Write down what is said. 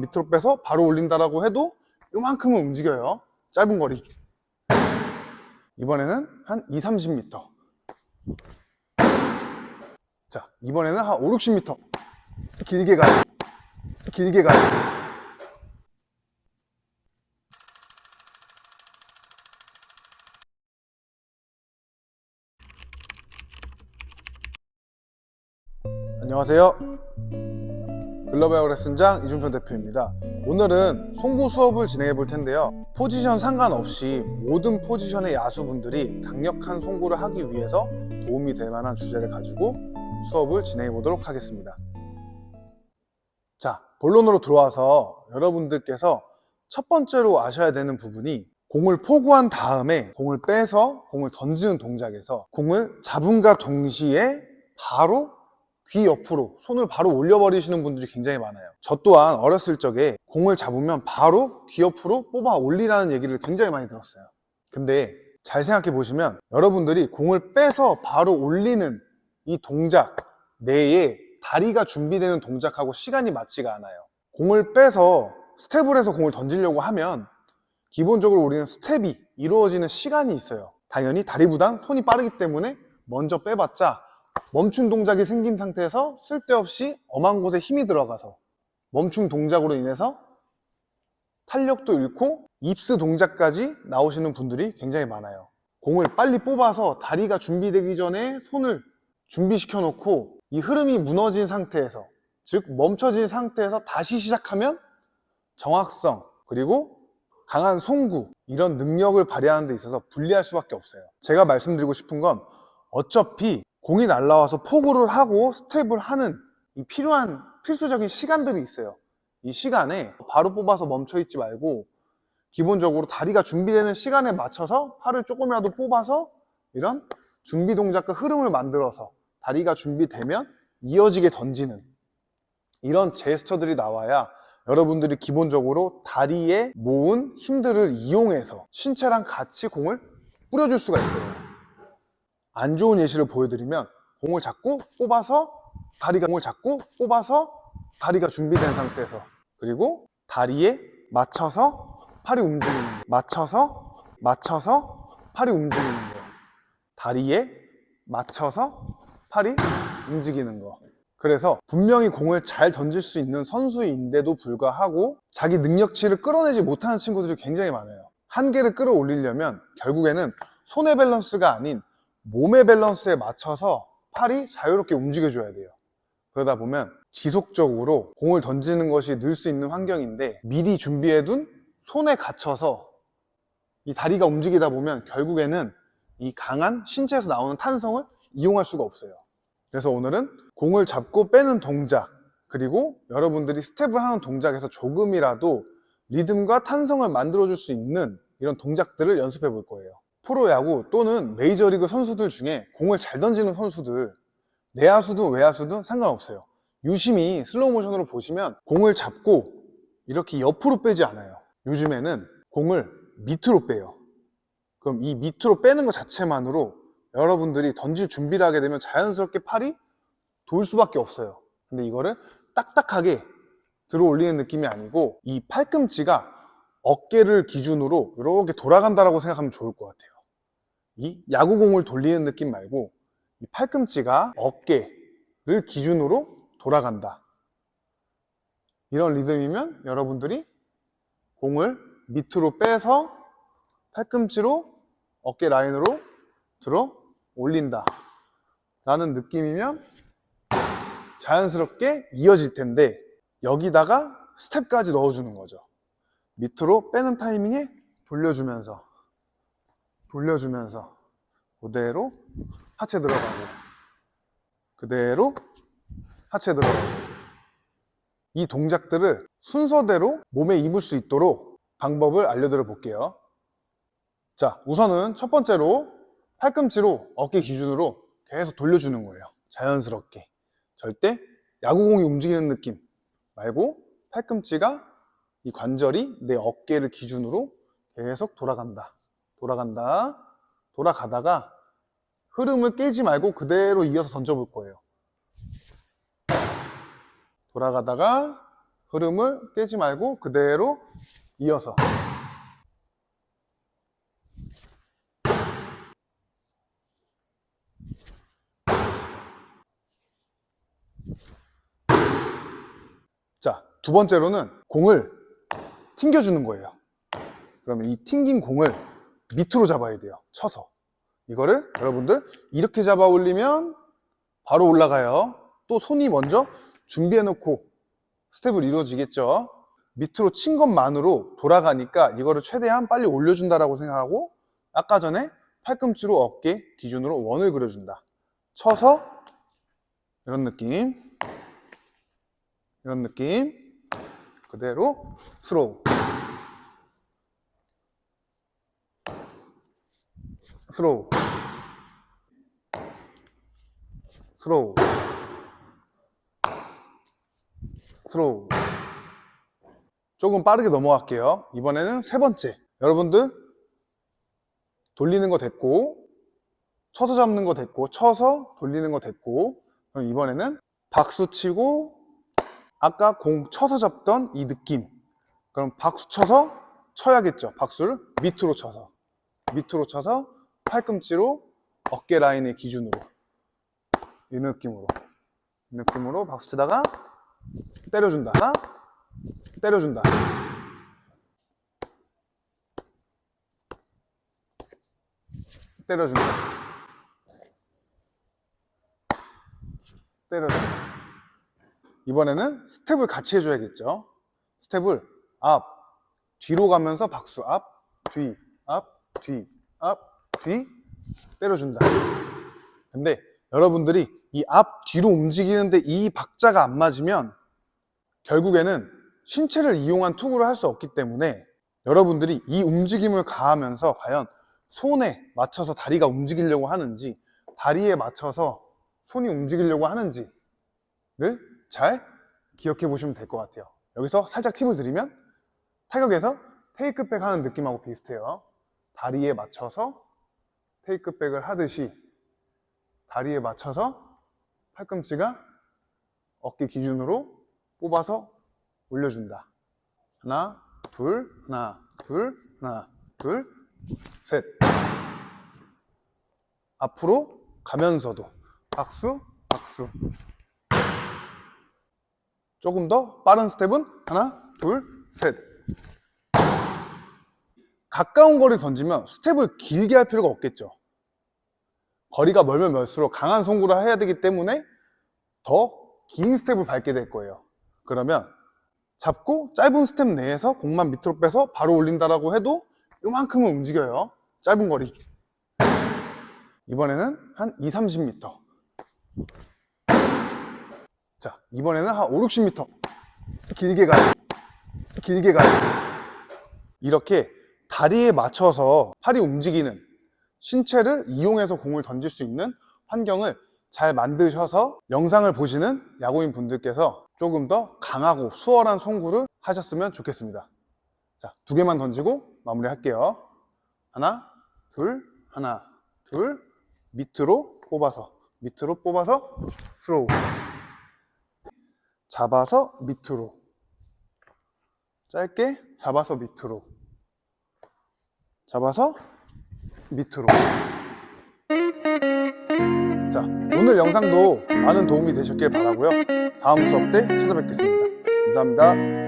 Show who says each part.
Speaker 1: 밑으로 빼서 바로 올린다라고 해도 요만큼은 움직여요. 짧은 거리. 이번에는 한 2, 30m. 자, 이번에는 한 5, 60m. 길게 가요. 길게 가요. 안녕하세요. 글로벌 레슨장 이준표 대표입니다. 오늘은 송구 수업을 진행해 볼 텐데요. 포지션 상관없이 모든 포지션의 야수분들이 강력한 송구를 하기 위해서 도움이 될 만한 주제를 가지고 수업을 진행해 보도록 하겠습니다. 자, 본론으로 들어와서 여러분들께서 첫 번째로 아셔야 되는 부분이 공을 포구한 다음에 공을 빼서 공을 던지는 동작에서 공을 잡음과 동시에 바로 귀 옆으로 손을 바로 올려버리시는 분들이 굉장히 많아요. 저 또한 어렸을 적에 공을 잡으면 바로 귀 옆으로 뽑아 올리라는 얘기를 굉장히 많이 들었어요. 근데 잘 생각해 보시면 여러분들이 공을 빼서 바로 올리는 이 동작 내에 다리가 준비되는 동작하고 시간이 맞지가 않아요. 공을 빼서 스텝을 해서 공을 던지려고 하면 기본적으로 우리는 스텝이 이루어지는 시간이 있어요. 당연히 다리보단 손이 빠르기 때문에 먼저 빼봤자 멈춤 동작이 생긴 상태에서 쓸데없이 엄한 곳에 힘이 들어가서 멈춤 동작으로 인해서 탄력도 잃고 입스 동작까지 나오시는 분들이 굉장히 많아요. 공을 빨리 뽑아서 다리가 준비되기 전에 손을 준비시켜 놓고 이 흐름이 무너진 상태에서 즉 멈춰진 상태에서 다시 시작하면 정확성 그리고 강한 송구 이런 능력을 발휘하는 데 있어서 불리할 수밖에 없어요. 제가 말씀드리고 싶은 건 어차피 공이 날라와서 포구를 하고 스텝을 하는 이 필요한 필수적인 시간들이 있어요. 이 시간에 바로 뽑아서 멈춰 있지 말고 기본적으로 다리가 준비되는 시간에 맞춰서 팔을 조금이라도 뽑아서 이런 준비 동작과 흐름을 만들어서 다리가 준비되면 이어지게 던지는 이런 제스처들이 나와야 여러분들이 기본적으로 다리에 모은 힘들을 이용해서 신체랑 같이 공을 뿌려줄 수가 있어요. 안 좋은 예시를 보여드리면 공을 잡고 뽑아서 다리가 공을 잡고 뽑아서 다리가 준비된 상태에서 그리고 다리에 맞춰서 팔이 움직이는 거. 맞춰서 맞춰서 팔이 움직이는 거. 다리에 맞춰서 팔이 움직이는 거. 그래서 분명히 공을 잘 던질 수 있는 선수인데도 불구하고 자기 능력치를 끌어내지 못하는 친구들이 굉장히 많아요. 한계를 끌어올리려면 결국에는 손의 밸런스가 아닌 몸의 밸런스에 맞춰서 팔이 자유롭게 움직여줘야 돼요. 그러다 보면 지속적으로 공을 던지는 것이 늘 수 있는 환경인데 미리 준비해둔 손에 갇혀서 이 다리가 움직이다 보면 결국에는 이 강한 신체에서 나오는 탄성을 이용할 수가 없어요. 그래서 오늘은 공을 잡고 빼는 동작 그리고 여러분들이 스텝을 하는 동작에서 조금이라도 리듬과 탄성을 만들어줄 수 있는 이런 동작들을 연습해 볼 거예요. 프로야구 또는 메이저리그 선수들 중에 공을 잘 던지는 선수들 내야수든 외야수든 상관없어요. 유심히 슬로우 모션으로 보시면 공을 잡고 이렇게 옆으로 빼지 않아요. 요즘에는 공을 밑으로 빼요. 그럼 이 밑으로 빼는 것 자체만으로 여러분들이 던질 준비를 하게 되면 자연스럽게 팔이 돌 수밖에 없어요. 근데 이거를 딱딱하게 들어 올리는 느낌이 아니고 이 팔꿈치가 어깨를 기준으로 이렇게 돌아간다라고 생각하면 좋을 것 같아요. 이 야구공을 돌리는 느낌 말고 이 팔꿈치가 어깨를 기준으로 돌아간다. 이런 리듬이면 여러분들이 공을 밑으로 빼서 팔꿈치로 어깨 라인으로 들어 올린다. 라는 느낌이면 자연스럽게 이어질 텐데 여기다가 스텝까지 넣어주는 거죠. 밑으로 빼는 타이밍에 돌려주면서 돌려주면서 그대로 하체 들어가고 그대로 하체 들어가고. 이 동작들을 순서대로 몸에 입을 수 있도록 방법을 알려드려 볼게요. 자 우선은 첫 번째로 팔꿈치로 어깨 기준으로 계속 돌려주는 거예요. 자연스럽게. 절대 야구공이 움직이는 느낌 말고 팔꿈치가 이 관절이 내 어깨를 기준으로 계속 돌아간다 돌아간다. 돌아가다가 흐름을 깨지 말고 그대로 이어서 던져볼 거예요. 돌아가다가 흐름을 깨지 말고 그대로 이어서 자, 두 번째로는 공을 튕겨주는 거예요. 그러면 이 튕긴 공을 밑으로 잡아야 돼요. 쳐서. 이거를 여러분들 이렇게 잡아 올리면 바로 올라가요. 또 손이 먼저 준비해 놓고 스텝을 이루어지겠죠. 밑으로 친 것만으로 돌아가니까 이거를 최대한 빨리 올려준다라고 생각하고 아까 전에 팔꿈치로 어깨 기준으로 원을 그려준다. 쳐서 이런 느낌 이런 느낌 그대로 스로우 스로우. 스로우. 스로우. 조금 빠르게 넘어갈게요. 이번에는 세 번째. 여러분들 돌리는 거 됐고 쳐서 잡는 거 됐고 쳐서 돌리는 거 됐고 그럼 이번에는 박수 치고 아까 공 쳐서 잡던 이 느낌. 그럼 박수 쳐서 쳐야겠죠. 박수를 밑으로 쳐서. 밑으로 쳐서 팔꿈치로 어깨 라인의 기준으로. 이 느낌으로. 이 느낌으로 박수 치다가 때려준다. 때려준다. 때려준다. 때려준다. 이번에는 스텝을 같이 해줘야겠죠? 스텝을 앞 뒤로 가면서 박수 앞 뒤 앞 뒤 앞 뒤 때려준다 근데 여러분들이 이 앞 뒤로 움직이는데 이 박자가 안 맞으면 결국에는 신체를 이용한 투구를 할 수 없기 때문에 여러분들이 이 움직임을 가하면서 과연 손에 맞춰서 다리가 움직이려고 하는지 다리에 맞춰서 손이 움직이려고 하는지를 잘 기억해 보시면 될 것 같아요. 여기서 살짝 팁을 드리면 타격에서 테이크백 하는 느낌하고 비슷해요. 다리에 맞춰서 테이크백을 하듯이 다리에 맞춰서 팔꿈치가 어깨 기준으로 뽑아서 올려준다. 하나, 둘, 하나, 둘, 하나, 둘, 셋. 앞으로 가면서도 박수, 박수. 조금 더 빠른 스텝은 하나, 둘, 셋. 가까운 거리 던지면 스텝을 길게 할 필요가 없겠죠. 거리가 멀면 멀수록 강한 송구를 해야 되기 때문에 더 긴 스텝을 밟게 될 거예요. 그러면 잡고 짧은 스텝 내에서 공만 밑으로 빼서 바로 올린다라고 해도 요만큼은 움직여요. 짧은 거리. 이번에는 한 2, 30m. 자, 이번에는 한 5, 60m. 길게 가요. 길게 가요. 이렇게 다리에 맞춰서 팔이 움직이는 신체를 이용해서 공을 던질 수 있는 환경을 잘 만드셔서 영상을 보시는 야구인 분들께서 조금 더 강하고 수월한 송구를 하셨으면 좋겠습니다. 자, 두 개만 던지고 마무리 할게요. 하나, 둘, 하나, 둘, 밑으로 뽑아서, 밑으로 뽑아서, 스로우. 잡아서 밑으로. 짧게 잡아서 밑으로. 잡아서 밑으로. 자, 오늘 영상도 많은 도움이 되셨길 바라고요. 다음 수업 때 찾아뵙겠습니다. 감사합니다.